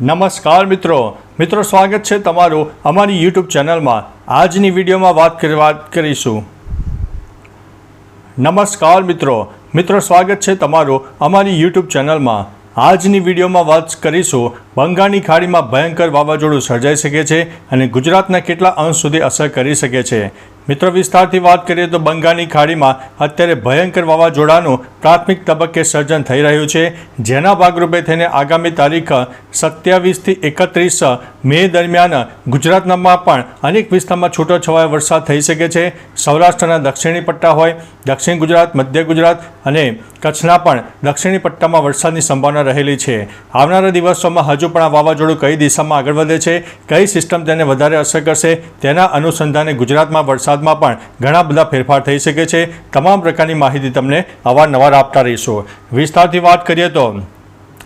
નમસ્કાર મિત્રો. મિત્રો, સ્વાગત છે તમારું અમારી યુટ્યુબ ચેનલમાં. આજની વિડીયોમાં વાત વાત કરીશું. નમસ્કાર મિત્રો. મિત્રો, સ્વાગત છે તમારું અમારી યુટ્યુબ ચેનલમાં. આજની વિડીયોમાં વાત કરીશું. બંગાળની ખાડીમાં ભયંકર વાવાઝોડું સર્જાઈ શકે છે અને ગુજરાતના કેટલા અંશ સુધી અસર કરી શકે છે. મિત્રો, વિસ્તારથી વાત કરીએ તો બંગાળની ખાડીમાં અત્યારે ભયંકર વાવાઝોડાનું પ્રાથમિક તબક્કે સર્જન થઈ રહ્યું છે. જેના ભાગરૂપે થઈને આગામી તારીખ સત્યાવીસથી એકત્રીસ મે દરમિયાન ગુજરાતમાં પણ અનેક વિસ્તારમાં છૂટોછવાયો વરસાદ થઈ શકે છે. સૌરાષ્ટ્રના દક્ષિણી પટ્ટા હોય, દક્ષિણ ગુજરાત, મધ્ય ગુજરાત અને કચ્છના પણ દક્ષિણી પટ્ટામાં વરસાદની સંભાવના રહેલી છે. આવનારા દિવસોમાં હજુ પણ આ વાવાઝોડું કઈ દિશામાં આગળ વધે છે, કઈ સિસ્ટમ તેને વધારે અસર કરશે, તેના અનુસંધાને ગુજરાતમાં વરસાદમાં પણ ઘણા બધા ફેરફાર થઈ શકે છે. તમામ પ્રકારની માહિતી તમને અવારનવાર આપતા રહીશું. વિસ્તારથી વાત કરીએ તો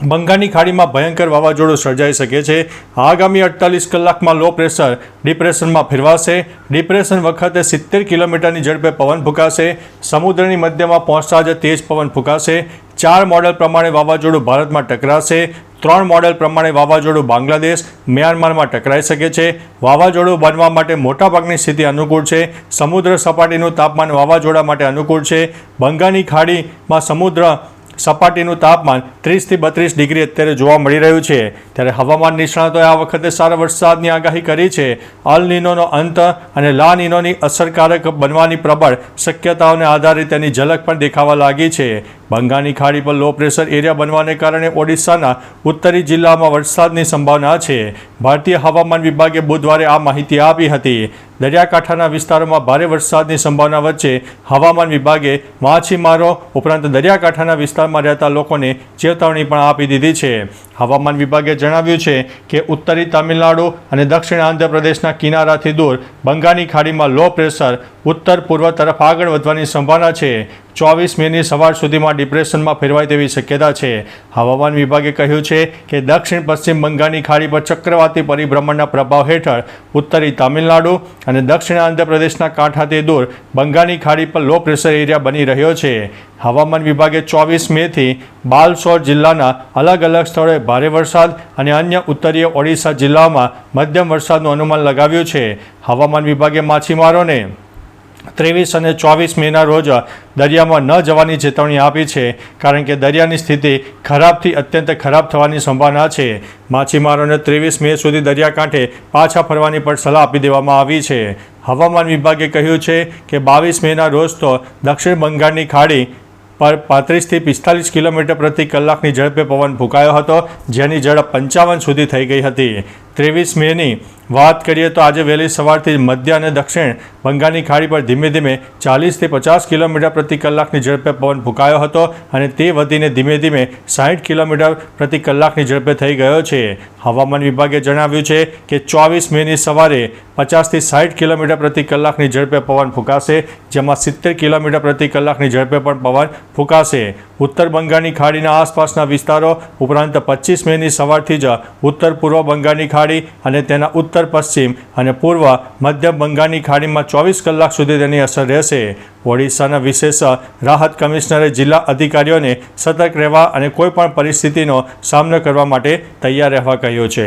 બંગાળની ખાડીમાં ભયંકર વાવાઝોડું સર્જાઈ શકે છે. આગામી અડતાલીસ કલાકમાં લો પ્રેશર, ડિપ્રેશનમાં ફેરવાશે. ડિપ્રેશન વખતે સિત્તેર કિલોમીટરની ઝડપે પવન ફૂંકાશે. સમુદ્રની મધ્યમાં પહોંચતા જ તેજ પવન ફૂંકાશે. ચાર મોડેલ પ્રમાણે વાવાઝોડું ભારતમાં ટકરાશે. ત્રણ મોડેલ પ્રમાણે વાવાઝોડું બાંગ્લાદેશ, મ્યાનમારમાં ટકરાઈ શકે છે. વાવાઝોડું બનવા માટે મોટાભાગની સ્થિતિ અનુકૂળ છે. સમુદ્ર સપાટીનું તાપમાન વાવાઝોડા માટે અનુકૂળ છે. બંગાળની ખાડીમાં સમુદ્ર સપાટીનું તાપમાન ત્રીસથી બત્રીસ ડિગ્રી અત્યારે જોવા મળી રહ્યું છે. ત્યારે હવામાન નિષ્ણાતોએ આ વખતે સારા વરસાદની આગાહી કરી છે. અલ નીનોનો અંત અને લા નીનોની અસરકારક બનવાની પ્રબળ શક્યતાઓને આધારે તેની ઝલક પણ દેખાવા લાગી છે. બંગાળની ખાડી પર લો પ્રેશર એરિયા બનવાને કારણે ઓડિશાના ઉત્તરી જિલ્લામાં વરસાદની સંભાવના છે. ભારતીય હવામાન વિભાગે બુધવારે આ માહિતી આપી હતી. દરિયાકાંઠાના વિસ્તારોમાં ભારે વરસાદની સંભાવના વચ્ચે હવામાન વિભાગે માછીમારો ઉપરાંત દરિયાકાંઠાના વિસ્તારમાં રહેતા લોકોને ચેતવણી પણ આપી દીધી છે. હવામાન વિભાગે જણાવ્યું છે કે ઉત્તરી તમિલનાડુ અને દક્ષિણ આંધ્રપ્રદેશના કિનારાથી દૂર બંગાળની ખાડીમાં લો પ્રેશર ઉત્તર પૂર્વ તરફ આગળ વધવાની સંભાવના છે. ચોવીસ મેની સવાર સુધીમાં ડિપ્રેશનમાં ફેરવાય તેવી શક્યતા છે. હવામાન વિભાગે કહ્યું છે કે દક્ષિણ પશ્ચિમ બંગાળની ખાડી પર ચક્રવાતી પરિભ્રમણના પ્રભાવ હેઠળ ઉત્તરી તામિલનાડુ અને દક્ષિણ આંધ્રપ્રદેશના કાંઠાથી દૂર બંગાળની ખાડી પર લો પ્રેશર એરિયા બની રહ્યો છે. હવામાન વિભાગે ચોવીસ મેથી બાલસોર જિલ્લાના અલગ અલગ સ્થળોએ ભારે વરસાદ અને અન્ય ઉત્તરીય ઓડિશા જિલ્લામાં મધ્યમ વરસાદનું અનુમાન લગાવ્યું છે. હવામાન વિભાગે માછીમારોને ત્રેવીસ અને ચોવીસ મેના રોજ દરિયામાં ન જવાની ચેતવણી આપી છે, કારણ કે દરિયાની સ્થિતિ ખરાબથી અત્યંત ખરાબ થવાની સંભાવના છે. માછીમારોને ત્રેવીસ મે સુધી દરિયાકાંઠે પાછા ફરવાની પણ સલાહ આપી દેવામાં આવી છે. હવામાન વિભાગે કહ્યું છે કે બાવીસ મેના રોજ તો દક્ષિણ બંગાળની ખાડી પર પાંત્રીસથી પિસ્તાલીસ કિલોમીટર પ્રતિ કલાકની ઝડપે પવન ફૂંકાયો હતો, જેની ઝડપ પંચાવન સુધી થઈ ગઈ હતી. ત્રેવીસ મેની. વાત કરીએ તો આજે વહેલી સવારથી મધ્ય અને દક્ષિણ બંગાળની ખાડી પર ધીમે ધીમે ચાલીસથી પચાસ કિલોમીટર પ્રતિ કલાકની ઝડપે પવન ફૂંકાયો હતો અને તે વધીને ધીમે ધીમે સાઠ કિલોમીટર પ્રતિ કલાકની ઝડપે થઈ ગયો છે. હવામાન વિભાગે જણાવ્યું છે કે ચોવીસ મેની સવારે પચાસથી સાઠ કિલોમીટર પ્રતિ કલાકની ઝડપે પવન ફૂંકાશે, જેમાં સિત્તેર કિલોમીટર પ્રતિ કલાકની ઝડપે પણ પવન ફૂંકાશે. ઉત્તર બંગાળની ખાડીના આસપાસના વિસ્તારો ઉપરાંત પચીસ મેની સવારથી જ ઉત્તર પૂર્વ બંગાળની ખાડી અને તેના ઉત્તર પશ્ચિમ અને પૂર્વ મધ્ય બંગાળની ખાડીમાં ચોવીસ કલાક સુધી તેની અસર રહેશે. ઓડિશાના વિશેષ રાહત કમિશનરે જિલ્લા અધિકારીઓને સતર્ક રહેવા અને કોઈપણ પરિસ્થિતિનો સામનો કરવા માટે તૈયાર રહેવા કહ્યું છે.